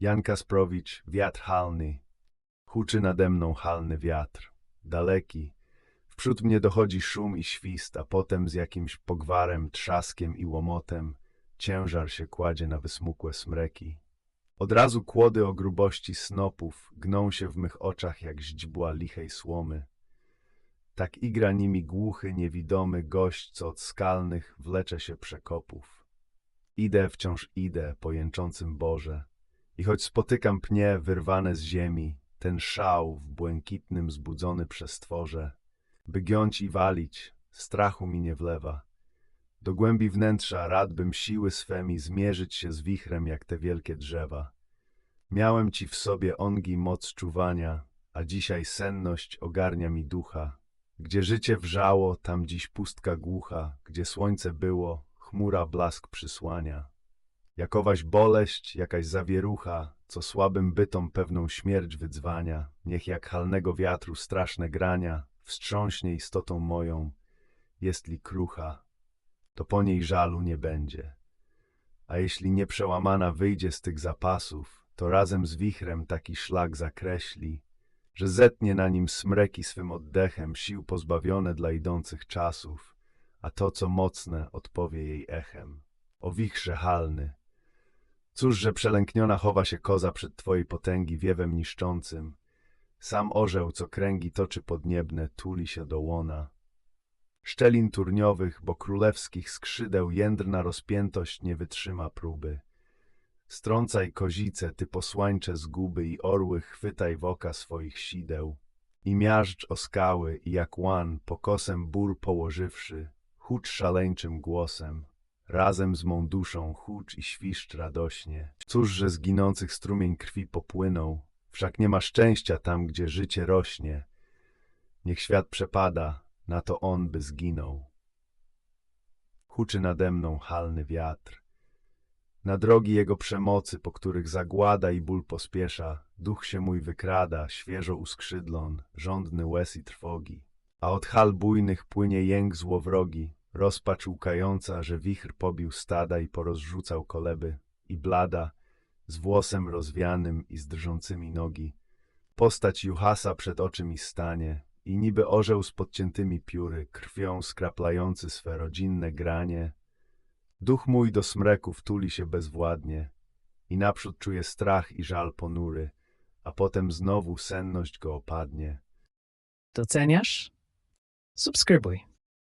Jan Kasprowicz, wiatr halny. Huczy nade mną halny wiatr. Daleki. Wprzód mnie dochodzi szum i świst, a potem z jakimś pogwarem, trzaskiem i łomotem ciężar się kładzie na wysmukłe smreki. Od razu kłody o grubości snopów gną się w mych oczach jak źdźbła lichej słomy. Tak igra nimi głuchy, niewidomy gość, co od skalnych wlecze się przekopów. Idę, wciąż idę, po jęczącym Boże. I choć spotykam pnie wyrwane z ziemi, ten szał w błękitnym zbudzony przestworze, by giąć i walić, strachu mi nie wlewa. Do głębi wnętrza rad bym siły swemi zmierzyć się z wichrem jak te wielkie drzewa. Miałem ci w sobie ongi moc czuwania, a dzisiaj senność ogarnia mi ducha. Gdzie życie wrzało, tam dziś pustka głucha, gdzie słońce było, chmura blask przysłania. Jakowaś boleść, jakaś zawierucha, co słabym bytom pewną śmierć wydzwania, niech jak halnego wiatru straszne grania wstrząśnie istotą moją, jest li krucha, to po niej żalu nie będzie. A jeśli nieprzełamana wyjdzie z tych zapasów, to razem z wichrem taki szlak zakreśli, że zetnie na nim smreki swym oddechem sił pozbawione dla idących czasów, a to, co mocne, odpowie jej echem. O wichrze halny, Cóż, że przelękniona chowa się koza przed twojej potęgi wiewem niszczącym. Sam orzeł, co kręgi toczy podniebne, tuli się do łona. Szczelin turniowych, bo królewskich skrzydeł jędrna rozpiętość nie wytrzyma próby. Strącaj kozice, ty posłańcze zguby i orły chwytaj w oka swoich sideł. I miażdż o skały i jak łan, pokosem bór położywszy, hucz szaleńczym głosem. Razem z mą duszą hucz i świszcz radośnie. Cóż, że z ginących strumień krwi popłynął, wszak nie ma szczęścia tam, gdzie życie rośnie. Niech świat przepada, na to on by zginął. Huczy nade mną halny wiatr. Na drogi jego przemocy, po których zagłada i ból pospiesza, duch się mój wykrada, świeżo uskrzydlon, żądny łez i trwogi. A od hal bujnych płynie jęk złowrogi, rozpacz łkająca, że wichr pobił stada i porozrzucał koleby, i blada, z włosem rozwianym i z drżącymi nogi. Postać Juhasa przed oczy mi stanie i niby orzeł z podciętymi pióry, krwią skraplający swe rodzinne granie. Duch mój do smreków tuli się bezwładnie i naprzód czuje strach i żal ponury, a potem znowu senność go opadnie. Doceniasz? Subskrybuj.